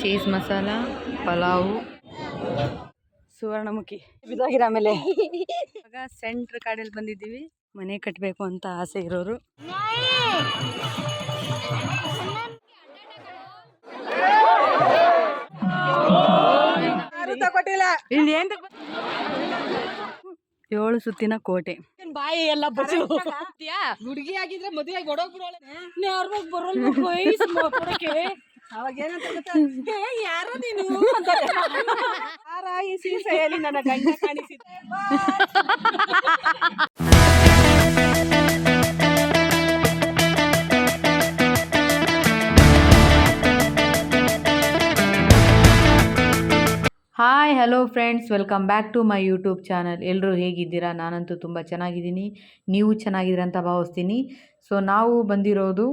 Cheese masala pulao. Suvarnamukhi. ಬಿದ್ದೋಗಿರ ಆಮೇಲೆ. ಇವಾಗ ಸೆಂಟ್ರ್ ಕಾಡಲ್ಲಿ ಬಂದಿದ್ದೀವಿ. ಮನೆ ಕಟ್ಟಬೇಕು ಅಂತ ಆಸೆ ಇರೋರು. ಇಲ್ಲಿ ಏನ್ ಏಳು ಸುತ್ತಿನ ಕೋಟೆ. ಬಾಯಿ ಎಲ್ಲ ಹುಡುಗಿ ಆಗಿದ್ರೆ ಮದುವೆ ಹೊಡೋಗ್ಬಿಡೋಳೆ ಬರೋಲ್ಲ ಅವಾಗ ಏನಂತ ಗೊತ್ತಾ? ಏ, ಯಾರು ನೀನು? ಅಂತಾರೆ. ಯಾರ ಈ ಸೀಸೆಯಲ್ಲಿ ನನ್ನ ಗಂಡ ಕಾಣಿಸಿದೆ. Hi hello friends welcome back to my YouTube channel ಎಲ್ಲರೂ ಹೇಗಿದ್ದೀರಾ? ನಾನಂತೂ ತುಂಬ ಚೆನ್ನಾಗಿದ್ದೀನಿ. ನೀವು ಚೆನ್ನಾಗಿದ್ದೀರಾ ಅಂತ ಭಾವಿಸ್ತೀನಿ. ಸೊ ನಾವು ಬಂದಿರೋದು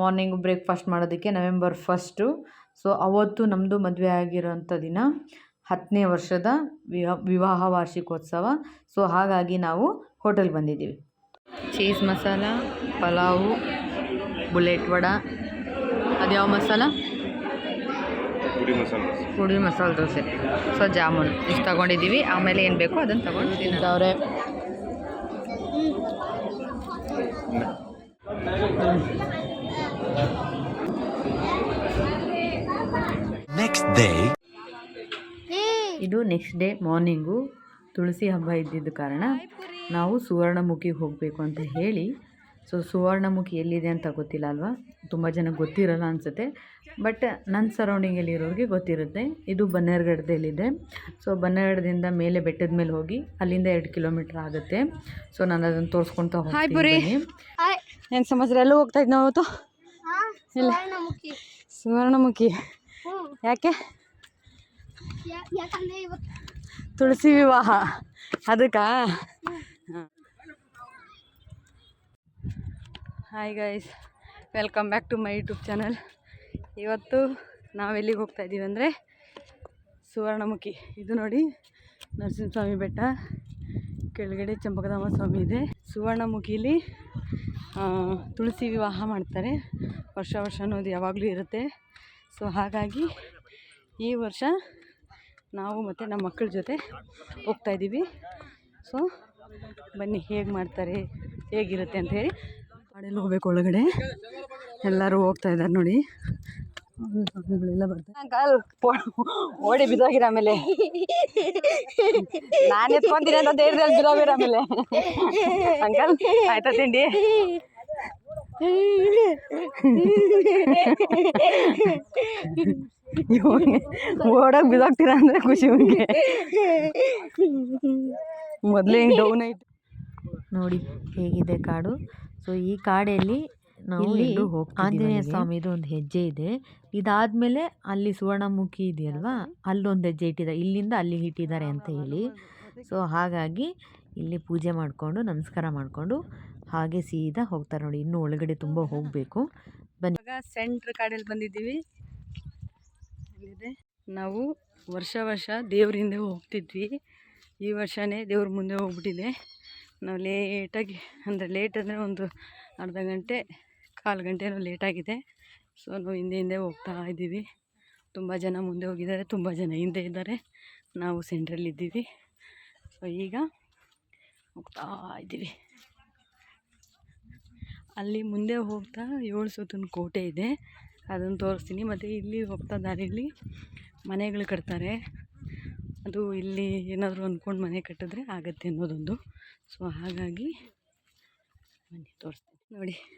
ಮಾರ್ನಿಂಗ್ ಬ್ರೇಕ್ಫಾಸ್ಟ್ ಮಾಡೋದಕ್ಕೆ ನವೆಂಬರ್ ಫಸ್ಟು. ಸೊ ಅವತ್ತು ನಮ್ಮದು ಮದುವೆ ಆಗಿರೋಂಥ ದಿನ ಹತ್ತನೇ ವರ್ಷದ ವಿವಾ ವಿವಾಹ ವಾರ್ಷಿಕೋತ್ಸವ. ಸೊ ಹಾಗಾಗಿ ನಾವು ಹೋಟೆಲ್ ಬಂದಿದ್ದೀವಿ. Cheese masala pulao bullet vada. ಅದ್ಯಾವ ಮಸಾಲ? ಪುಡಿ ಮಸಾಲೆ. ಪುಡಿ ಮಸಾಲೆ ದೋಸೆ. ಸೊ ಜಾಮೂನ್. ಇಷ್ಟು ತಗೊಂಡಿದ್ದೀವಿ. ಆಮೇಲೆ ಏನು ಬೇಕೋ ಅದನ್ನು ತಗೊಂಡು ತಿಂತವ್ರೆ. Next ಡೇ ಇದು ನೆಕ್ಸ್ಟ್ ಡೇ ಮಾರ್ನಿಂಗು ತುಳಸಿ ಹಬ್ಬ ಇದ್ದಿದ್ದ ಕಾರಣ ನಾವು ಸುವರ್ಣಮುಖಿಗೆ ಹೋಗಬೇಕು ಅಂತ ಹೇಳಿ. ಸೊ ಸುವರ್ಣಮುಖಿ ಎಲ್ಲಿದೆ ಅಂತ ಗೊತ್ತಿಲ್ಲ ಅಲ್ವಾ? ತುಂಬ ಜನ ಗೊತ್ತಿರಲ್ಲ ಅನಿಸುತ್ತೆ. ಬಟ್ ನನ್ನ ಸರೌಂಡಿಂಗಲ್ಲಿ ಇರೋರಿಗೆ ಗೊತ್ತಿರುತ್ತೆ. ಇದು ಬನ್ನೇರ್ಗಡದಲ್ಲಿದೆ. ಸೊ ಬನ್ನೇರ್ಗಡದಿಂದ ಮೇಲೆ ಬೆಟ್ಟದ ಮೇಲೆ ಹೋಗಿ ಅಲ್ಲಿಂದ ಎರಡು ಕಿಲೋಮೀಟರ್ ಆಗುತ್ತೆ. ಸೊ ನಾನು ಅದನ್ನು ತೋರಿಸ್ಕೊಳ್ತಾ ಹಾಯ್ ಹೋಗ್ತೀನಿ ಏನು ಸಮಾಚಾರ? ಎಲ್ಲೂ ಹೋಗ್ತಾ ಇದ್ ನಾವತ್ತು ಇಲ್ಲ. ಸುವರ್ಣಮುಖಿ. ಯಾಕೆ? ತುಳಸಿ ವಿವಾಹ. ಅದಕ್ಕ? Hi guys welcome back to my YouTube channel ಇವತ್ತು ನಾವು ಎಲ್ಲಿಗೆ ಹೋಗ್ತಾ ಇದ್ದೀವಿ ಅಂದರೆ ಸುವರ್ಣಮುಖಿ. ಇದು ನೋಡಿ ನರಸಿಂಹಸ್ವಾಮಿ ಬೆಟ್ಟ. ಕೆಳಗಡೆ ಚಂಪಕಧಾಮ ಸ್ವಾಮಿ ಇದೆ. ಸುವರ್ಣಮುಖಿಲಿ ತುಳಸಿ ವಿವಾಹ ಮಾಡ್ತಾರೆ. ವರ್ಷ ವರ್ಷ ಅನ್ನೋದು ಯಾವಾಗಲೂ ಇರುತ್ತೆ. ಸೊ ಹಾಗಾಗಿ ಈ ವರ್ಷ ನಾವು ಮತ್ತು ನಮ್ಮ ಮಕ್ಕಳ ಜೊತೆ ಹೋಗ್ತಾಯಿದ್ದೀವಿ ಸೊ ಬನ್ನಿ ಹೇಗೆ ಮಾಡ್ತಾರೆ, ಹೇಗಿರುತ್ತೆ ಅಂತ ಹೇಳಿ. ಹೋಗ್ಬೇಕು ಒಳಗಡೆ. ಎಲ್ಲರೂ ಹೋಗ್ತಾ ಇದ್ದಾರೆ ನೋಡಿ. ಬರ್ತಾರೆ ಓಡಿ ಬಿದ್ದೋಗಿರ ಆಮೇಲೆ. ನಾನು ಎತ್ಕೊಂತೀನಿ ಅಂತ ಧೈರ್ಯದಲ್ಲಿ ಬಿದ್ದೋಗಿರ ಆಮೇಲೆ. ಅಂಕಲ್ ಆಯ್ತಾ ತಿಂಡಿ? ಓಡೋಗಿ ಬಿದ್ದೋಗ್ತೀರಾ ಅಂದರೆ ಖುಷಿ ಇವ್ನಿಗೆ. ಮೊದಲೇ ಹಿಂಗೆ ಡೌನ್ ಆಯ್ತು. ನೋಡಿ ಹೇಗಿದೆ ಕಾಡು. ಸೊ ಈ ಕಾಡಲ್ಲಿ ನಾವು ಇಲ್ಲಿ ಆಂಜನೇಯ ಸ್ವಾಮಿದು ಒಂದು ಹೆಜ್ಜೆ ಇದೆ. ಇದಾದ್ಮೇಲೆ ಅಲ್ಲಿ ಸುವರ್ಣಮುಖಿ ಇದೆಯಲ್ವಾ? ಅಲ್ಲೊಂದು ಹೆಜ್ಜೆ ಇಟ್ಟಿದ್ದಾರೆ. ಇಲ್ಲಿಂದ ಅಲ್ಲಿಗೆ ಇಟ್ಟಿದ್ದಾರೆ ಅಂತ ಹೇಳಿ. ಸೊ ಹಾಗಾಗಿ ಇಲ್ಲಿ ಪೂಜೆ ಮಾಡಿಕೊಂಡು ನಮಸ್ಕಾರ ಮಾಡಿಕೊಂಡು ಹಾಗೆ ಸೀದಾ ಹೋಗ್ತಾರೆ ನೋಡಿ. ಇನ್ನೂ ಒಳಗಡೆ ತುಂಬ ಹೋಗಬೇಕು. ಬನ್ನಿ. ಸೆಂಟ್ರ್ ಕಾಡಲ್ಲಿ ಬಂದಿದ್ದೀವಿ. ಎಲ್ಲಿದೆ ನಾವು ವರ್ಷ ವರ್ಷ ದೇವ್ರ ಹಿಂದೆ ಹೋಗ್ತಿದ್ವಿ. ಈ ವರ್ಷವೇ ದೇವ್ರ ಮುಂದೆ ಹೋಗ್ಬಿಟ್ಟಿದೆ. ನಾವು ಲೇಟಾಗಿ ಅಂದರೆ ಲೇಟ್ ಅಂದರೆ ಒಂದು ಅರ್ಧ ಗಂಟೆ ಕಾಲು ಗಂಟೆನೂ ಲೇಟಾಗಿದೆ. ಸೊ, ನಾವು ಹಿಂದೆ ಹಿಂದೆ ಹೋಗ್ತಾ ಇದ್ದೀವಿ. ತುಂಬ ಜನ ಮುಂದೆ ಹೋಗಿದ್ದಾರೆ, ತುಂಬ ಜನ ಹಿಂದೆ ಇದ್ದಾರೆ. ನಾವು ಸೆಂಟ್ರಲ್ಲಿ ಇದ್ದೀವಿ. ಸೊ, ಈಗ ಹೋಗ್ತಾ ಇದ್ದೀವಿ. ಅಲ್ಲಿ ಮುಂದೆ ಹೋಗ್ತಾ ಏಳು ಸುತ್ತಿನ ಕೋಟೆ ಇದೆ. ಅದನ್ನು ತೋರಿಸ್ತೀನಿ. ಮತ್ತು ಇಲ್ಲಿ ಹೋಗ್ತಾ ದಾರಿಯಲ್ಲಿ ಮನೆಗಳು ಕಟ್ತಾರೆ. ಅದು ಇಲ್ಲಿ ಏನಾದರೂ ಅಂದ್ಕೊಂಡು ಮನೆ ಕಟ್ಟಿದ್ರೆ ಆಗತ್ತೆ ಅನ್ನೋದೊಂದು. ಸೊ, ಹಾಗಾಗಿ ಮನೆ ತೋರಿಸ್ತೀನಿ. ನೋಡಿ.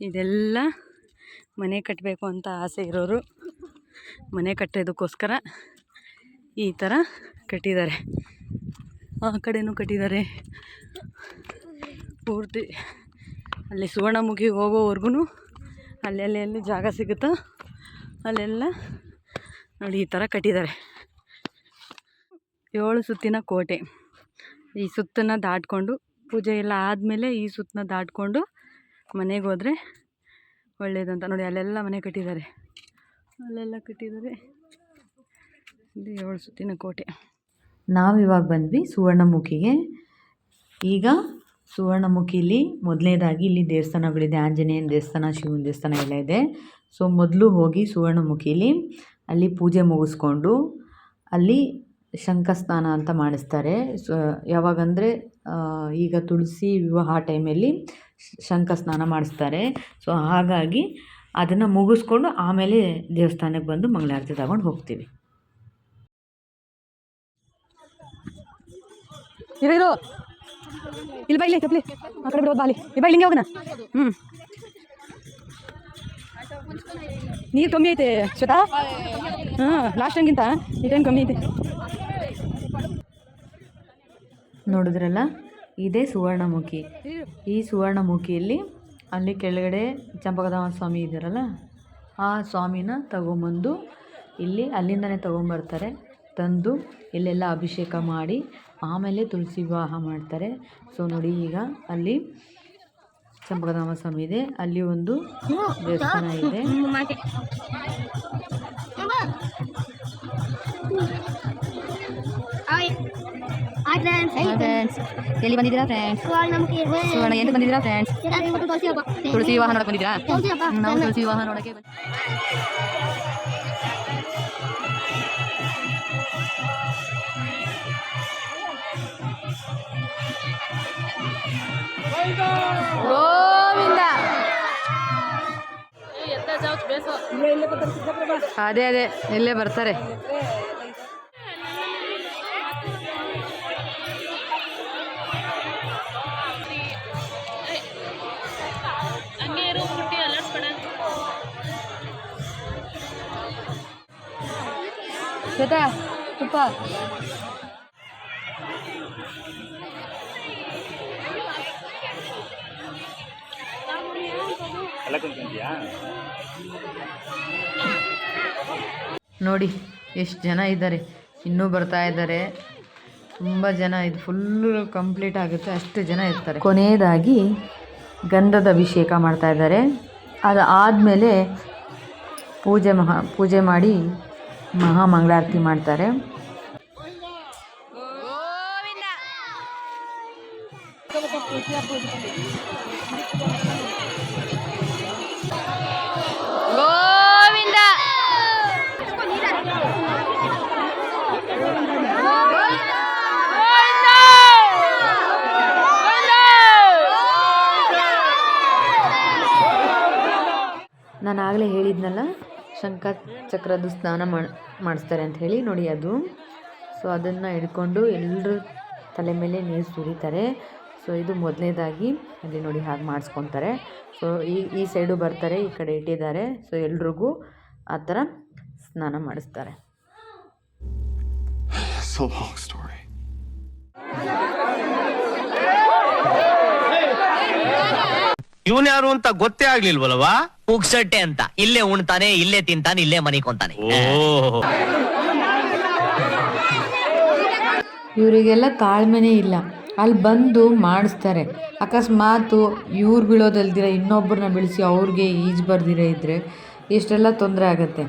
ಇದೆಲ್ಲ ಮನೆ ಕಟ್ಟಬೇಕು ಅಂತ ಆಸೆ ಇರೋರು ಮನೆ ಕಟ್ಟೋದಕ್ಕೋಸ್ಕರ ಈ ಥರ ಕಟ್ಟಿದ್ದಾರೆ. ಆ ಕಡೆಯೂ ಕಟ್ಟಿದ್ದಾರೆ. ಪೂರ್ತಿ ಅಲ್ಲಿ ಸುವರ್ಣಮುಖಿ ಹೋಗೋವರೆಗೂ ಅಲ್ಲೆಲ್ಲಿ ಎಲ್ಲಿ ಜಾಗ ಸಿಗುತ್ತೋ? ಅಲ್ಲೆಲ್ಲ ನೋಡಿ ಈ ಥರ ಕಟ್ಟಿದ್ದಾರೆ. ಏಳು ಸುತ್ತಿನ ಕೋಟೆ. ಈ ಸುತ್ತನ್ನು ದಾಟಿಕೊಂಡು ಪೂಜೆ ಎಲ್ಲ ಆದಮೇಲೆ ಈ ಸುತ್ತನ್ನ ದಾಟ್ಕೊಂಡು ಮನೆಗೆ ಹೋದರೆ ನೋಡಿ, ಅಲ್ಲೆಲ್ಲ ಮನೆ ಕಟ್ಟಿದ್ದಾರೆ. ಅಲ್ಲೆಲ್ಲ ಕಟ್ಟಿದ್ದಾರೆ. ಇದು ಏಳು ಸುತ್ತಿನ ಕೋಟೆ. ನಾವಿವಾಗ ಬಂದ್ವಿ ಸುವರ್ಣಮುಖಿಗೆ. ಈಗ ಸುವರ್ಣಮುಖಿಲಿ ಮೊದಲನೇದಾಗಿ ಇಲ್ಲಿ ದೇವಸ್ಥಾನಗಳಿದೆ. ಆಂಜನೇಯನ ದೇವಸ್ಥಾನ, ಶಿವನ ದೇವಸ್ಥಾನ ಎಲ್ಲ ಇದೆ. ಸೊ, ಮೊದಲು ಹೋಗಿ ಸುವರ್ಣಮುಖಿಲಿ ಅಲ್ಲಿ ಪೂಜೆ ಮುಗಿಸ್ಕೊಂಡು ಅಲ್ಲಿ ಶಂಕಸ್ನಾನ ಅಂತ ಮಾಡಿಸ್ತಾರೆ. ಸೊ, ಯಾವಾಗಂದರೆ ಈಗ ತುಳಸಿ ವಿವಾಹ ಟೈಮಲ್ಲಿ ಶಂಖ ಸ್ನಾನ ಮಾಡಿಸ್ತಾರೆ. ಸೊ ಹಾಗಾಗಿ ಅದನ್ನು ಮುಗಿಸ್ಕೊಂಡು ಆಮೇಲೆ ದೇವಸ್ಥಾನಕ್ಕೆ ಬಂದು ಮಂಗಳಾರತಿ ತಗೊಂಡು ಹೋಗ್ತೀವಿ. ಇರು ಇರು. ಇಲ್ಲಿ ಬೈಲಿ ಆ ಕಡೆ ಬಿಡೋದು ಬಾ ಅಲ್ಲಿ. ಇಲ್ಲಿ ಬಾ ಇಲ್ಲಿ ಹಿಂಗೆ ಹೋಗೋಣ. ಹ್ಞೂ ನೀರು ಕಮ್ಮಿ ಐತೆ ಶ್ವೇತಾ. ಹಾಂ ಲಾಸ್ಟ್ ಟೈಮ್ಗಿಂತ ಈ ಟೈಮ್ ಕಮ್ಮಿ ಐತೆ. ನೋಡಿದ್ರಲ್ಲ? ಇದೇ ಸುವರ್ಣಮುಖಿ ಈ ಸುವರ್ಣಮುಖಿಯಲ್ಲಿ ಅಲ್ಲಿ ಕೆಳಗಡೆ ಚಂಪಕಧಾಮ ಸ್ವಾಮಿ ಇದ್ದಾರಲ್ಲ ಆ ಸ್ವಾಮಿನ ತಗೊಂಬಂದು ಇಲ್ಲಿ ಅಲ್ಲಿಂದನೇ ತೊಗೊಂಬರ್ತಾರೆ ತಂದು ಇಲ್ಲೆಲ್ಲ ಅಭಿಷೇಕ ಮಾಡಿ ಆಮೇಲೆ ತುಳಸಿ ವಿವಾಹ ಮಾಡ್ತಾರೆ ಸೊ ನೋಡಿ ಈಗ ಅಲ್ಲಿ ಚಂಪಕಧಾಮ ಸ್ವಾಮಿ ಇದೆ ಅಲ್ಲಿ ಒಂದು ದೇವಸ್ಥಾನ ಇದೆ ಎಲ್ಲಿ ಬಂದಿದ್ದೀರಾ ಫ್ರೆಂಡ್ಸ್ ಸುವರ್ಣ ಎಲ್ಲಿ ಬಂದಿದ್ದೀರಾ ಫ್ರೆಂಡ್ಸ್ ತುಳಸಿ ವಿವಾಹ ನೋಡಕ್ಕೆ ಬಂದಿದ್ದೀರಾ? ನಾವು ತುಳಸಿ ವಿವಾಹ ನೋಡಕ್ಕೆ ಗೋವಿಂದ! ಅದೇ ಅದೇ ಇಲ್ಲೇ ಬರ್ತಾರೆ. ಶ್ವೇತಾ ತುಪ್ಪ ನೋಡಿ ಎಷ್ಟು ಜನ ಇದ್ದಾರೆ. ಇನ್ನೂ ಬರ್ತಾ ಇದ್ದಾರೆ. ತುಂಬ ಜನ ಇದು ಫುಲ್ಲು ಕಂಪ್ಲೀಟ್ ಆಗುತ್ತೆ. ಅಷ್ಟು ಜನ ಇರ್ತಾರೆ. ಕೊನೆಯದಾಗಿ ಗಂಧದ ಅಭಿಷೇಕ ಮಾಡ್ತಾ ಇದ್ದಾರೆ. ಅದು ಆದಮೇಲೆ ಪೂಜೆ ಮಹಾ ಪೂಜೆ ಮಾಡಿ ಮಹಾ ಮಂಗಳಾರತಿ ಮಾಡ್ತಾರೆ. ಗೋವಿಂದ. ನಾನು ಆಗಲೇ ಹೇಳಿದ್ನಲ್ಲ? ಶಂಖ ಚಕ್ರದ್ದು ಸ್ನಾನ ಮಾಡಿ, ಮಾಡಿಸ್ತಾರೆ ಅಂತ ಹೇಳಿ ನೋಡಿ ಅದು. ಸೊ ಅದನ್ನು ಹಿಡ್ಕೊಂಡು ಎಲ್ಲರೂ ತಲೆ ಮೇಲೆ ನೀರು ಸುರಿತಾರೆ. ಸೊ ಇದು ಮೊದಲನೇದಾಗಿ ಅಲ್ಲಿ ನೋಡಿ ಹಾಗೆ ಮಾಡಿಸ್ಕೊತಾರೆ. ಸೊ ಈ ಈ ಸೈಡು ಬರ್ತಾರೆ, ಈ ಕಡೆ ಇಟ್ಟಿದ್ದಾರೆ. ಸೊ ಎಲ್ರಿಗೂ ಆ ಥರ ಸ್ನಾನ ಮಾಡಿಸ್ತಾರೆ. ಇವನ್ ಯಾರು ಅಂತ ಗೊತ್ತೇ ಆಗ್ಲಿಲ್ವಲ್ವಾ ಉಗ್ಸಟ್ಟೆ ಅಂತ. ಇಲ್ಲೇ ಉಣ್ತಾನೆ ಇಲ್ಲೇ ತಿಂತಾನೆ ಇಲ್ಲೇ ಮನಿಕೊಂತಾನೆ ಓ ಇವರಿಗೆಲ್ಲ ತಾಳ್ಮೆನೇ ಇಲ್ಲ. ಅಲ್ಲಿ ಬಂದು ಮಾಡಿಸ್ತಾರೆ. ಅಕಸ್ಮಾತು ಇವ್ರು ಬೀಳೋದಲ್ದಿರ ಇನ್ನೊಬ್ಬರನ್ನ ಬೆಳೆಸಿ ಅವ್ರಿಗೆ ಈಜು ಬರ್ದಿರ ಇದ್ದರೆ ಇಷ್ಟೆಲ್ಲ ತೊಂದರೆ ಆಗುತ್ತೆ.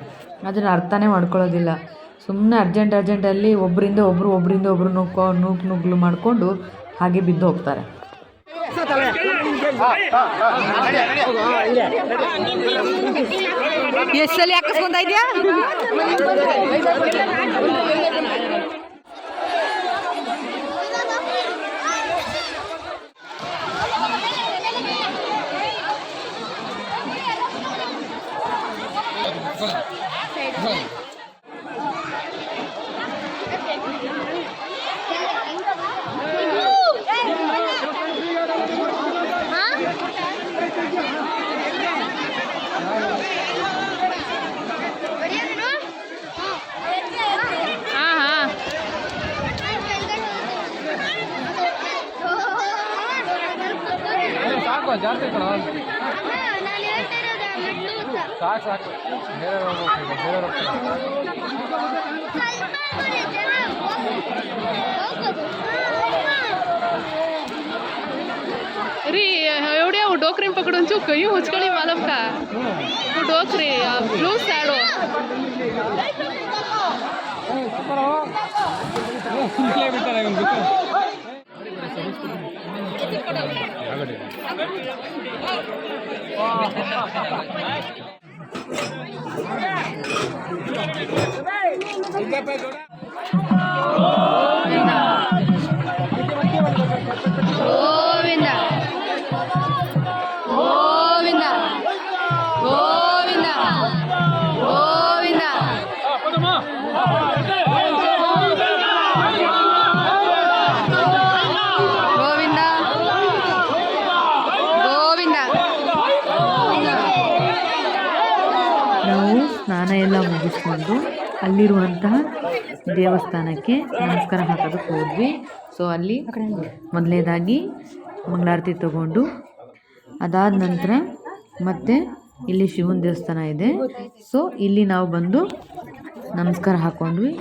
ಅದನ್ನು ಅರ್ಥನೇ ಮಾಡ್ಕೊಳ್ಳೋದಿಲ್ಲ. ಸುಮ್ಮನೆ ಅರ್ಜೆಂಟ್ ಅರ್ಜೆಂಟಲ್ಲಿ ಒಬ್ಬರಿಂದ ಒಬ್ಬರು ಒಬ್ಬರಿಂದ ಒಬ್ಬರು ನುಗ್ಗೋ ನೂಕು ನುಗ್ಲು ಮಾಡಿಕೊಂಡು ಹಾಗೆ ಬಿದ್ದು ಹೋಗ್ತಾರೆ ಎಷ್ಟು ಸಲ ಹಾಕಿಸ್ಕೊಂತ ಇದೆಯಾ? ಜಾಸ್ತಿ ಕಣ ಸಾಕು ಸಾಕು ಬೇರೆ ಹೋಗ್ಬೇಕು ಬೇರೆ ರೀ ಎವಡೆ ಅವು ಡೋಕ್ರಿನ ಪಕಡೊಂಚು ಕೈ ಉಚ್ಕೊಳ್ಳಿ ಮಾಲಮ್ಕ ಡೋಕ್ರಿ ಬ್ಲೂ ಸ್ಯಾಡು ಬಿಟ್ಟಾರೆ ಗೋವಿಂದ ಮುಗಿಸ್ಕೊಂಡು ಅಲ್ಲಿರುವಂತಹ ದೇವಸ್ಥಾನಕ್ಕೆ ನಮಸ್ಕಾರ ಹಾಕೋದಕ್ಕೆ ಹೋದ್ವಿ. ಸೊ ಅಲ್ಲಿ ಮೊದಲನೇದಾಗಿ ಮಂಗಳಾರತಿ ತಗೊಂಡು ಅದಾದ ನಂತರ ಮತ್ತೆ ಇಲ್ಲಿ ಶಿವನ ದೇವಸ್ಥಾನ ಇದೆ. ಸೊ ಇಲ್ಲಿ ನಾವು ಬಂದು ನಮಸ್ಕಾರ ಹಾಕೊಂಡ್ವಿ.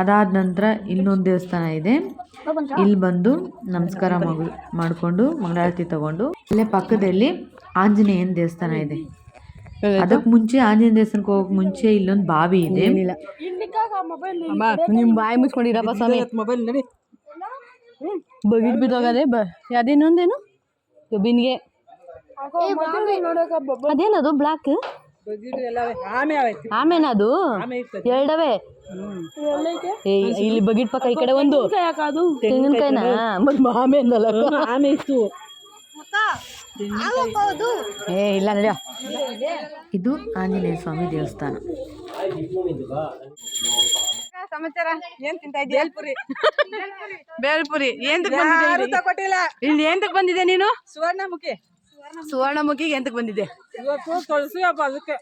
ಅದಾದ ನಂತರ ಇನ್ನೊಂದು ದೇವಸ್ಥಾನ ಇದೆ. ಇಲ್ಲಿ ಬಂದು ನಮಸ್ಕಾರ ಮಾಡಿಕೊಂಡು ಮಂಗಳಾರತಿ ತಗೊಂಡು ಇಲ್ಲೇ ಪಕ್ಕದಲ್ಲಿ ಆಂಜನೇಯನ ದೇವಸ್ಥಾನ ಇದೆ. ಅದಕ್ಕೆ ಮುಂಚೆ ಆಂಜನೇಯ ದೇವಸ್ಥಾನಕ್ಕೆ ಹೋಗಕ್ಕೆ ಮುಂಚೆ ಇಲ್ಲೊಂದು ಬಾವಿ ಇದೆ. ಅಮ್ಮ ನಿಮ್ಮ ಬಾಯಿ ಮುಚ್ಕೊಂಡಿರಪ್ಪ ಸ್ವಾಮಿ. ಮೊಬೈಲ್ ನಡಿ. ಬಗಿಟ್ ಬಿದ್ದೋಗದೆ ಬ ಅದೇನೊಂದೇನು ಬಿನ್ಗೆ ಅದೇನದು ಬ್ಲಾಕ್? ಆಮೇನದು? ಎರಡವೇ. ಇಲ್ಲಿ ಬಗಿಟ್ ಪಕ್ಕ ಈ ಕಡೆ ಒಂದು. ತೆಂಗಿನಕಾಯಿನ? ಮತ್ತೆ ಆಮೆ ಅಂದಲ್ಲ. ಆಮೆ ಇತ್ತು. ಏ ಇಲ್ಲ ನಡೆಯೋ. ಇದು ಆಂಜನೇಯ ಸ್ವಾಮಿ ದೇವಸ್ಥಾನ. ಸಮಾಚಾರ? ಏನ್ ತಿಂತಾ ಇದ್ದೀಯ ಬೇಲ್ಪುರಿ. ಬೇಲ್ಪುರಿ. ಏಂತಕ್ ಬಂದಿದೆ ತಗೊಟ್ಟಿಲ್ಲ ಇಲ್ಲಿ? ಏಂತಕ್ ಬಂದಿದೆ ನೀನು? ಸುವರ್ಣಮುಖಿ. ಸುವರ್ಣಮುಖಿಗೆ ಎಂತಕ್ಕೆ ಬಂದಿದೆ ಇವತ್ತು ತೊಳಸಿಯಪ್ಪ ಅದಕ್ಕೆ.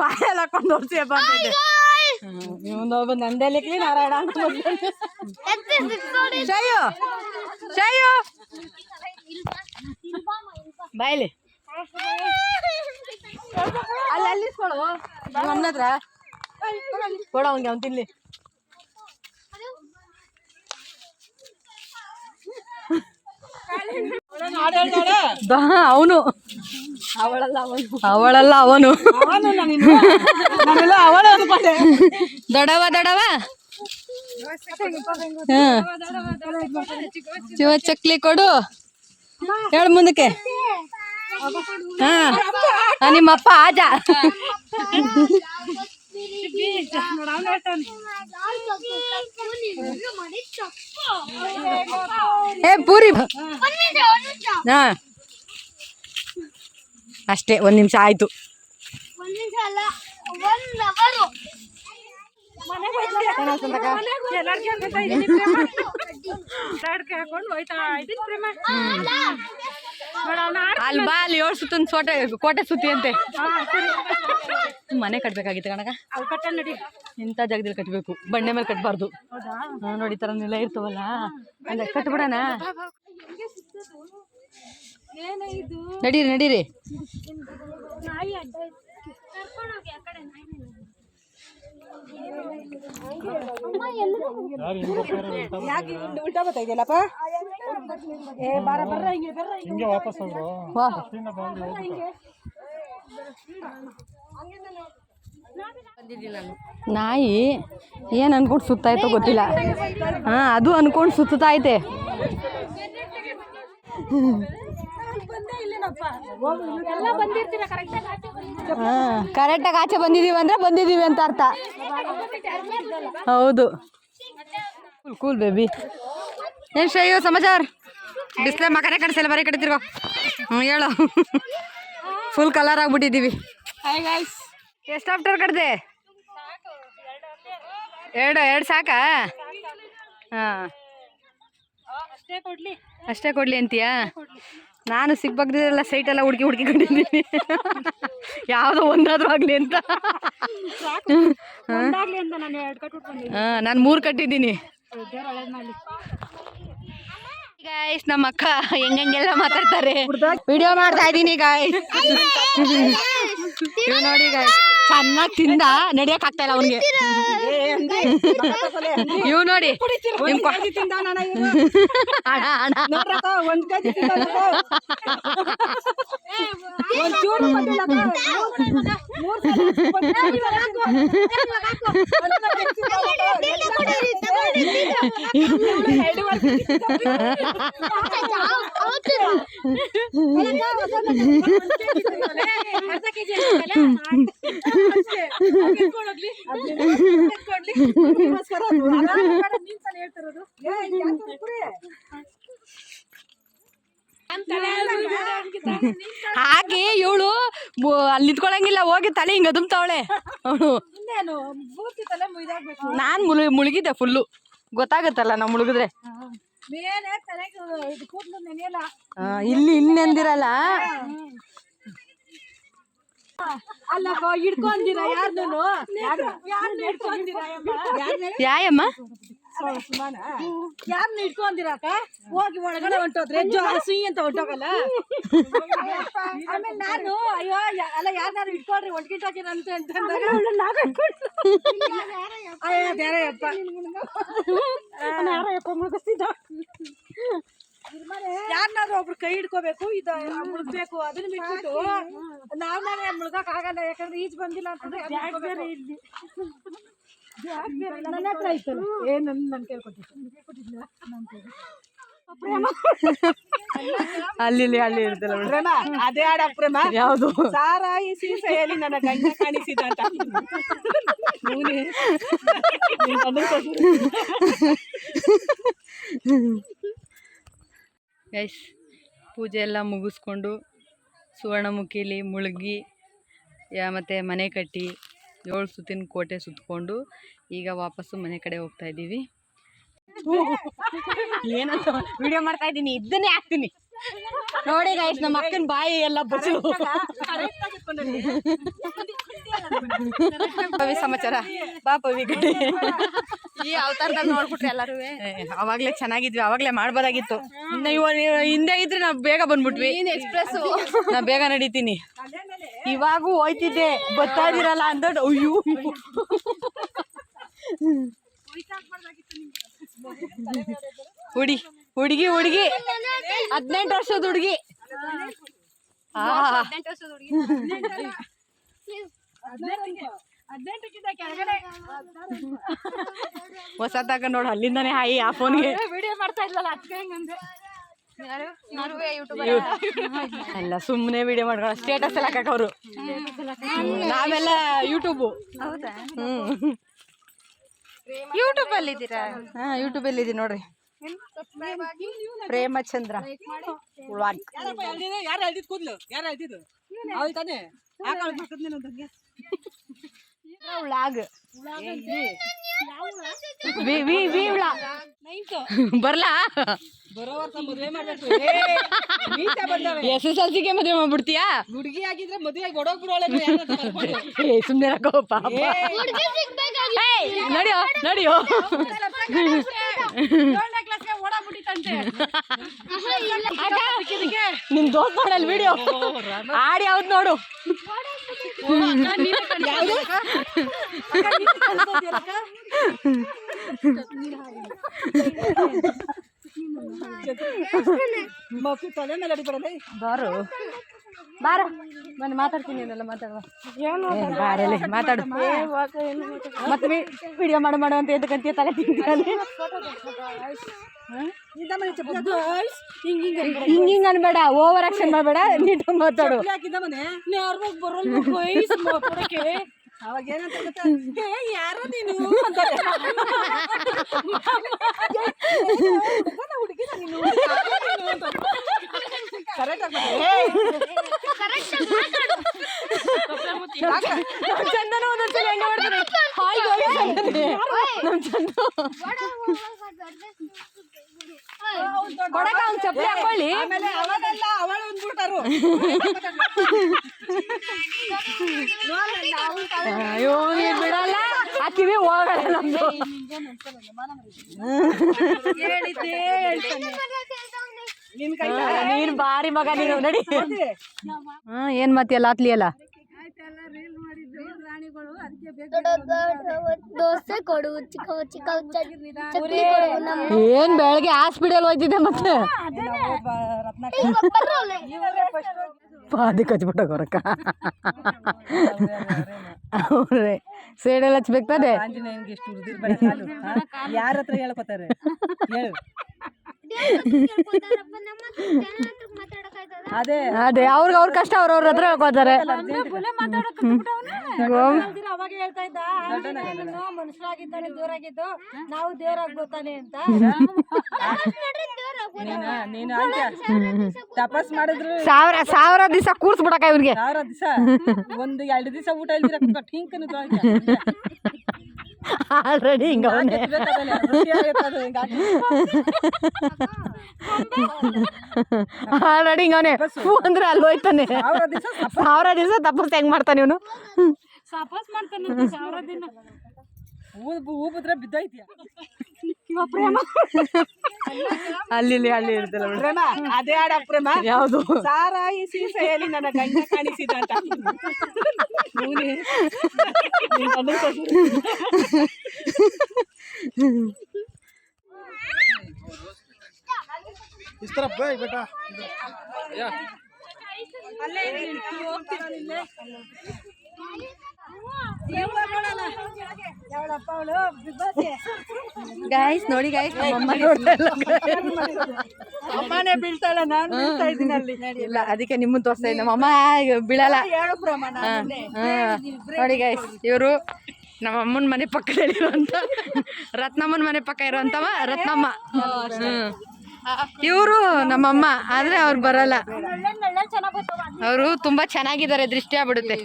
ಬಾಯಲ್ಲಿ ಹಾಕೊಂಡು ತೊಳಸಿಯಪ್ಪ ಅಂತ ಇದೆ ಇವನೊಬ್ಬ ನಂದಲಿಕ್ಲಿ ನಾರಾಯಣ ಅಂತ ಶಯು ಶಯು. ಬಾಯ್ಲಿ ಅಲ್ಲಿ ಅಲ್ಲಿ ನನ್ನ ಹತ್ರ ಕೊಡ ಅವ್ನಿಗೆ ಅವ್ನು ತಿನ್ಲಿ ಅವನು ಅವಳಲ್ಲ ಅವನು ದೊಡವ ದೊಡವ ಶಿವ ಚಕ್ಲಿ ಕೊಡು ಹೇಳು ಮುಂದಕ್ಕೆ. ಹಾ ನಿಮ್ಮಪ್ಪ ಆಜ. ಏ ಪೂರಿ. ಹಾ. ಅಷ್ಟೇ ಒಂದ್ ನಿಮಿಷ ಆಯ್ತು. ಅಲ್ಲಿ ಬಾ ಅಲ್ಲಿ ಏಳು ಸುತ್ತೊಂದು ಸೋಟೆ ಕೋಟೆ ಸುತ್ತಿ ಅಂತೆ. ಮನೆ ಕಟ್ಬೇಕಾಗಿತ್ತು ಕಣಕ ಇಂಥ ಜಾಗದಲ್ಲಿ ಕಟ್ಟಬೇಕು ಬಂಡೆ ಮೇಲೆ ಕಟ್ಟಬಾರ್ದು ನೋಡಿ ತರ ಥರ ನೆಲ ಇರ್ತವಲ್ಲ. ಅಲ್ಲ ಕಟ್ಬಿಡಣ. ನಡೀರಿ ನಡೀರಿ. ವಾ. ನಾಯಿ ಏನ್ ಅನ್ಕೊಂಡು ಸುತ್ತಾಯ್ತೋ ಗೊತ್ತಿಲ್ಲ ಹಾ ಅದು ಅನ್ಕೊಂಡು ಸುತ್ತಾ ಐತೆ ಕರೆಕ್ಟಾಗಿ ಆಚೆ ಬಂದಿದೀವಿ ಅಂದ್ರೆ ಬಂದಿದೀವಿ ಅಂತ ಅರ್ಥ. ಹೌದು. ಕೂಲ್ ಕೂಲ್ ಬೇಬಿ ಏನ್ ಶ್ರೇಯು ಸಮಾಚಾರ? ಬಿಸ್ಲೇ ಮಕನೆ ಕಡಿಸಲ್ಲ ಬರೀ ಕಡಿತಿರ್ವ ಹ್ಞೂ ಹೇಳು. ಫುಲ್ ಕಲರ್ ಆಗ್ಬಿಟ್ಟಿದ್ದೀವಿ ಎಷ್ಟು ಆಫ್ಟರ್ ಕಡ್ದೆ ಎರಡು ಎರಡು ಸಾಕಾ? ಹಾಂ. ಅಷ್ಟೇ ಕೊಡ್ಲಿ. ಅಂತೀಯಾ? ನಾನು ಸಿಗ್ಬಗ್ದಿದ್ದೆಲ್ಲ ಸೈಟ್ ಎಲ್ಲ ಹುಡುಕಿ ಹುಡುಕಿ ಕಂಡಿದ್ದೀನಿ ಯಾವುದೋ ಒಂದಾದ್ರೂ ಆಗಲಿ ಅಂತ. ಹಾಂ ನಾನು ಮೂರು ಕಟ್ಟಿದ್ದೀನಿ. ಗಾಯ್ಸ್ ನಮ್ಮ ಅಕ್ಕ ಹೆಂಗೆಲ್ಲ ಮಾತಾಡ್ತಾರೆ. ವಿಡಿಯೋ ಮಾಡ್ತಾ ಇದ್ದೀನಿ ಗಾಯ್ಸ್ ನೋಡಿ ಗಾಯ್ಸ್ ಚೆನ್ನಾಗಿ ತಿಂದ ನಡಿಯಕ್ ಆಗ್ತಾ ಇಲ್ಲ ಅವನಿಗೆ ಇವ್ ನೋಡಿ ಹಾಗೆ ಇವಳು ಅಲ್ಲಿ ನಿಂತ್ಕೊಳಂಗಿಲ್ಲ ಹೋಗಿ ತಲೆ ಹಿಂಗ ಅದುಮ್ತಾವಳೆ. ಅವಳು. ನಾನ್ ಮುಳು ಮುಳುಗಿದ್ದೆ ಫುಲ್ಲು ಗೊತ್ತಾಗತ್ತಲ್ಲ ನಾವು ಮುಳುಗಿದ್ರೆ? ಇಲ್ಲಿ ಇಲ್ಲಿ ನೆಂದಿರಲ್ಲ? ಯಾಯಮ್ಮ? ಯಾರನ್ನ ಇಟ್ಕೊಂಡಿರಾಕ ಹೋಗಿ ಒಳಗಡೆ ಹೊಂಟೋದ್ರೆ ಸುಯಿ ಅಂತ ಹೊಂಟೋಗಲ್ಲ? ಆಮೇಲೆ ನಾನು ಅಯ್ಯೋ ಅಲ್ಲ ಯಾರನ್ನಾರು ಇಟ್ಕೊಂಡ್ರಿ ಅಂತಂದಾಗ ಬೇರೆಯಪ್ಪ ಯಾರಯ್ಯಪ್ಪ? ಮುಳುಗಿಸ್ತಿದ್ದ ಯಾರನ್ನಾರು ಒಬ್ರು ಕೈ ಹಿಡ್ಕೋಬೇಕು ಇದು ಮುಳುಗ್ಬೇಕು ಅದನ್ನ ಬಿಟ್ಬಿಟ್ಟು ನಾವ್ ನಾವೇ ಮುಳುಗಕ್ ಆಗಲ್ಲ ಯಾಕಂದ್ರೆ ಈಜ್ ಬಂದಿಲ್ಲ ಅಂತಂದ್ರೆ. ನನ್ನ ಹತ್ರ ಐತಲ್ಲ ಏ ನನ್ ನನ್ ಕೇಳ್ಕೊಟ್ಟಿದ್ದ ಅಲ್ಲಿ ಇಲ್ಲಿ ಅಲ್ಲಿ ಇರ್ತಲ್ಲ. ಪ್ರೇಮ ಅದೇ ಆಡ ಪ್ರೇಮ ಯಾವುದು? ಸಾರಾಯಿ ಸೀಸೆಯಲ್ಲಿ ನನ್ನ ಗಂಡ ಕಾಣಿಸಿದ ಅಂತ. ಗೈಸ್ ಪೂಜೆ ಎಲ್ಲ ಮುಗಿಸ್ಕೊಂಡು ಸುವರ್ಣಮುಖಿಲಿ ಮುಳುಗಿ ಮತ್ತು ಮನೆ ಕಟ್ಟಿ ಏಳು ಸುತ್ತಿನ ಕೋಟೆ ಸುತ್ತಕೊಂಡು ಈಗ ವಾಪಸ್ಸು ಮನೆ ಕಡೆ ಹೋಗ್ತಾ ಇದ್ದೀವಿ. ಏನಂತ ವಿಡಿಯೋ ಮಾಡ್ತಾ ಇದ್ದೀನಿ ಇದನ್ನೇ ಹಾಕ್ತೀನಿ. ನೋಡಿ ಗೈಸ್ ನಮ್ಮ ಅಕ್ಕನ ಬಾಯಿ ಎಲ್ಲ ಬಚ್ಚು ಪವಿ ಸಮಾಚಾರ. ಬಾ ಪವಿ ಗಡಿ. ಈ ಅವತಾರದಾಗ ನೋಡ್ಬಿಟ್ರಿ ಎಲ್ಲಾರು ಅವಾಗ್ಲೇ ಚೆನ್ನಾಗಿದ್ವಿ ಅವಾಗ್ಲೇ ಮಾಡ್ಬೋದಾಗಿತ್ತು. ಹಿಂದೆ ಇದ್ರೆ ನಾವು ಬೇಗ ಬಂದ್ಬಿಟ್ವಿ. ಎಕ್ಸ್ಪ್ರೆಸ್ ನಾ ಬೇಗ ನಡೀತೀನಿ. ಇವಾಗೂ ಹೋಯ್ತಿದ್ದೆ ಬರ್ತಾ ಇದೀರಲ್ಲ ಅಯ್ಯೋ. ಹುಡಿ ಹುಡುಗಿ ಹುಡುಗಿ. ಹದಿನೆಂಟು ವರ್ಷದ ಹುಡುಗಿ. ಹೊಸದಾಗ ನೋಡು ಅಲ್ಲಿಂದಾನೆ ಹಾಯಿ ಆ ಫೋನ್ಗೆ ವಿಡಿಯೋ ಮಾಡ್ತಾ ಇದ್ಲಲ್ಲ ಅದಕ್ಕೆ ಎಲ್ಲ ಸುಮ್ಮನೆ ವಿಡಿಯೋ ಮಾಡ್ಕೊಳ್ಳೋ ಸ್ಟೇಟಸ್ ಎಲ್ಲ ಹಾಕವ್ರು ನಾವೆಲ್ಲ ಯೂಟ್ಯೂಬು ಹ್ಮ್. ಯೂಟ್ಯೂಬ್ ಅಲ್ಲಿ ಇದ್ದೀರಾ ಹಾ ಯೂಟ್ಯೂಬ್ ಅಲ್ಲಿ ಇದೀನಿ ನೋಡ್ರಿ. ಪ್ರೇಮಚಂದ್ರ ಯಾರು ಅಳ್ದಿದ್ ಕೂದ್ಲು? ಯಾರು ಅಳ್ದಿದ್ದು ಅವಳು ತಾನೆ? ಬರ್ಲಾ? ಮದುವೆ ಮಾಡ್ಬೇಕು. ನೀತ ಬಂದವೆ. ಎಸ್ ಎಸ್ ಎಲ್ ಸಿಗೆ ಮದುವೆ ಮಾಡ್ಬಿಡ್ತೀಯಾ? ಹುಡುಗಿ ಆಗಿದ್ರೆ ಮದುವೆ ಏ ಸುಮ್ಮನೆ ರಕೋ ಪಾಪ. ಏಯ್, ನಡಿಯೋ ನಡಿಯೋ. ನಿಮ್ ದೋಸ್ತ್ ಮಾಡಲ್ ವಿಡಿಯೋ ಆಡಿ ಯಾವ್ದು ನೋಡು. ಮಕ್ಕಳು ತಲೆ ಮೇಲೆ ಅಡಿಬಿಡಲ್ಲ ಬಾರು. ಬಾರ ನಾನು ಮಾತಾಡ್ತೀನಿ ಏನೆಲ್ಲ ಮಾತಾಡುವ ಬಾರಲ್ಲಿ ಮಾತಾಡು ಮತ್ತೆ ವಿಡಿಯೋ ಮಾಡು ಮಾಡು ಅಂತ ಎದಕ್ಕಂತೀಯ ತಲೆ ಹಿಂಗ ಹಿಂಗ ಅನ್ಬೇಡ ಓವರ್ ಆಕ್ಷನ್ ಮಾಡಬೇಡ ನೀಟ್ ಮಾತಾಡು ಯಾರು ನೀನು ಅಂತಾರೆ ಹುಡುಗಿನ ನೀನು ಕರೆಕ್ಟ್ ನಮ್ ಚಂದನ ಒಂದೊಂದ್ಸಲ ಹೆಂಗೆ ಮಾಡ್ತಾರೆ. ಹಾಯ್ ಹೋಗಿ ಚಂದನೆ. ನಮ್ ಚಂದ. ಕೊಡಕ ಅವ್ನ್ ಚಪ್ಪಲಿ ಹಾಕೊಳ್ಳಿ. ಆಮೇಲೆ ಅವಳೆಲ್ಲ ಅವಳು ಅಂದ್ಬಿಟ್ಟಾರು. ಅಯ್ಯೋ ನೀನ್ ಬಿಡಲ್ಲ. ಆ ಕಿವಿ ಹೋಗಲ್ಲ ನಮ್ದು. ಹೇಳಿದ್ದೆ ಹೇಳ್ತಾನೆ. ನಿನ್ ಬಾರಿ ಮಗ ನೀನು ನಡಿ. ಹಾ ಏನ್ ಮತ್ತೆಲ್ಲ ಆತ್ಲಿ ಅಲ್ಲ ದೋಸೆ ಕೊಡು ಚಿಕ್ಕ ಚಿಕ್ಕ ಏನ್ ಬೆಳಗ್ಗೆ ಹಾಸ್ಪಿಟಲ್ ಹೋಯ್ತಿದ್ದೆ ಮತ್ತೆ? ಅದಕ್ಕೆ ಹಚ್ಬಿಟ್ಟ ಅವ್ರೆ ಸೇಡೆಲ್ಲ ಹಚ್ಬೇಕು ತಾನೆ ಆಂಜನೇಯನ್ಗೆ ಎಷ್ಟು ಉರ್ದಿರ್ಬೇಡ ಕಾಲು ಯಾರ ಹತ್ರ ಹೇಳ್ಕೊತಾರೆ? ಹೇಳು. ಅದೇ. ಅದೇ ಅವ್ರಿಗೆ ಅವ್ರ ಕಷ್ಟ ಅವ್ರ ಅವ್ರ ಹತ್ರ ಹೇಳ್ಕೊತಾರೆ ಅವಾಗ ಹೇಳ್ತಾ ಇದ್ದ ಮನುಷ್ಯರಾಗಿದ್ದಾನೆ ದೇವರಾಗಿದ್ದು ನಾವು ದೇವರಾಗಿ ಗೊತ್ತಾನೆ ಅಂತ ನೀನು ನೀನು ಆಯ್ತಾ ತಪಸ್ ಮಾಡಿದ್ರು ಸಾವಿರ ಸಾವಿರ ದಿವಸ ಕೂರ್ಸ್ಬಿಡಕ ಇವ್ರಿಗೆ ಸಾವಿರ ದಿವಸ. ಒಂದು ಎರಡು ದಿವಸ ಊಟ ಇಲ್ದಿರ ಹಿಂಗ್ ಆಲ್ರೆಡಿ ಹಿಂಗ ಅವನೇ. ಆಲ್ರೆಡಿ ಹಿಂಗ ಅವನೇ. ಹೂ ಅಂದ್ರೆ ಅಲ್ಲಿ ಹೋಯ್ತಾನೆ. ಸಾವಿರ ದಿವಸ ತಪಸ್ ಹೆಂಗ್ ಮಾಡ್ತಾನೆ ಇವನು? ತಪಸ್ ಮಾಡ್ತಾನೆ ಸಾವಿರ ದಿನ. ಹೂ ಬಿದ್ದೈತಿಯ ಅಲ್ಲಿ ಇಲ್ಲಿ ಅಲ್ಲಿ ಇರ್ತಲ್ಲ ಪ್ರೇಮ ಅದೇ ಹಾಡ ಪ್ರೇಮ. ಯಾವುದು? ಸಾರಾಯಿ ಸೀಸೆಯಲ್ಲಿ ನನ್ನ ಗಂಡ ಕಾಣಿಸಿದ ಅಂತ. ಕೊಡು. ಯಾವಳಪ್ಪ ಅವಳು ಬಿಗ್ ಬಾಸ್ ಗಾಯ್ಸ್ ನೋಡಿ ಗಾಯ್ಸ್ ಅಮ್ಮನೇ ಬೀಳ್ತಾಳ ನಾನು ಬೀಳ್ತಾ ಇದ್ದೀನಿ ಅಲ್ಲಿ. ಇಲ್ಲ ಅದಕ್ಕೆ ನಿಮ್ಮ ತೋರಿಸ್ತಾ ಇದ್ದೆ ನಮ್ಮ ಅಮ್ಮ ಬೀಳಲ್ಲ. ನೋಡಿ ಗಾಯ್ಸ್ ಇವರು ನಮ್ಮ ಅಮ್ಮನ ಮನೆ ಪಕ್ಕದಲ್ಲಿರುವಂತ ರತ್ನಮ್ಮನ ಮನೆ ಪಕ್ಕ ಇರುವಂತವ ರತ್ನಮ್ಮ. ಇವರು ನಮ್ಮಮ್ಮ ಆದ್ರೆ ಅವ್ರು ಬರಲ್ಲ. ಅವರು ತುಂಬಾ ಚೆನ್ನಾಗಿದ್ದಾರೆ ದೃಷ್ಟಿ ಆಗ್ಬಿಡುತ್ತೆ.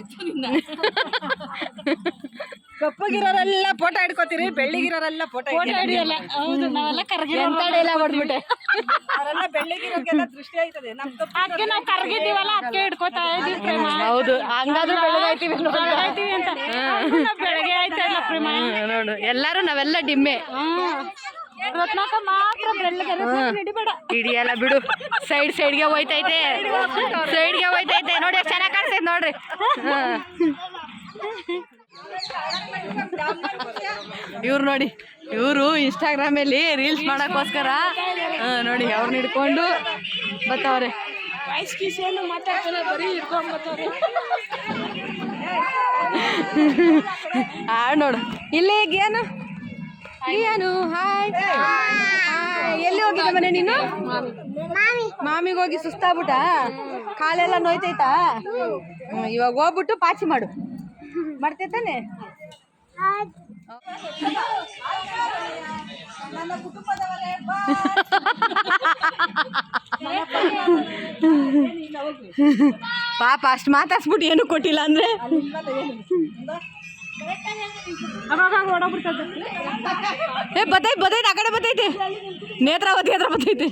ಕಪ್ಪಗಿರೋರೆಲ್ಲ ಫೋಟೋ ಹಿಡ್ಕೋತೀರಿ ಬೆಳ್ಳಿಗಿರೋರೆಲ್ಲ ಫೋಟೋ ಹಿಡಿಯಲ್ಲ. ಹೌದು ನಾವೆಲ್ಲ ಎಂತ ಡೈಲಾಗ್ ಹೊಡ್ಬಿಟ್ಟೆ ಅವರೆಲ್ಲ ಬೆಳ್ಳಿಗಿರೋರ್ಗೆಲ್ಲ ದೃಷ್ಟಿ ಆಯ್ತದೆ ನಮ್ ಅದಕ್ಕೆ ನಾವು ಕರ್ಗಿದ್ದೀವಲ್ಲ ಅದಕ್ಕೆ ಹಿಡ್ಕೋತಾ ಇದೀವಿ ಪ್ರೇಮ. ಹೌದು. ಹಂಗಾದ್ರೂ ಬೆಳಗಾಯ್ತೀವಿ ಬೆಳಗಾಯ್ತೀವಿ ಅಂತ. ಆದ್ರೂ ನಾವ್ ಬೆಳಗ್ಗೆ ಆಯ್ತಾ ಪ್ರೇಮ? ನೋಡು. ಎಲ್ಲಾರು ನಾವೆಲ್ಲ ಡಿಮ್ಮೆ. ರತ್ನಾಕ ಮಾತ್ರ ಬೆಳ್ಳಗೆ ಹಿಡಿಬೇಡ. ಹಿಡಿಯಲ್ಲ ಬಿಡು. ಸೈಡ್ ಸೈಡ್ಗೆ ಹೋಯ್ತೈತೆ. ಸೈಡ್ಗೆ ಹೋಯ್ತೈತೆ. ನೋಡಿ ಎಷ್ಟು ಚೆನ್ನಾಗಿ ಕಾಣ್ತೈತೆ ನೋಡ್ರಿ. ಇವ್ರು ನೋಡಿ ಇವರು ಇನ್ಸ್ಟಾಗ್ರಾಮಲ್ಲಿ ರೀಲ್ಸ್ ಮಾಡೋಕ್ಕೋಸ್ಕರ ನೋಡಿ ಅವ್ರನ್ನ ಹಿಡ್ಕೊಂಡು ಬರ್ತಾವ್ರೆ ಆ ನೋಡು. ಇಲ್ಲೇ ಏನು ಹಾಯ್. ಎಲ್ಲಿ ಹೋಗಿದ್ದೆ ಮನೆ ನೀನು? ಮಾಮಿಗೆ ಹೋಗಿ ಸುಸ್ತಾಗ್ಬಿಟ್ಟ? ಕಾಲೆಲ್ಲ ನೋಯ್ತೈತಾ? ಇವಾಗ ಹೋಗ್ಬಿಟ್ಟು ಪಾಚಿ ಮಾಡು. ಮಾಡ್ತೈತಾನೆ ಪಾಪ ಅಷ್ಟು ಮಾತಾಡ್ಸ್ಬಿಟ್ಟು ಏನು ಕೊಟ್ಟಿಲ್ಲ ಅಂದ್ರೆ? ಏ ಬತ್ತೈತೆ ಬತ್ತೈತೆ ಆ ಕಡೆ ಬತ್ತೈತೆ. ನೇತ್ರಾವತಿ ಹತ್ರ ಬತ್ತೈತೆ.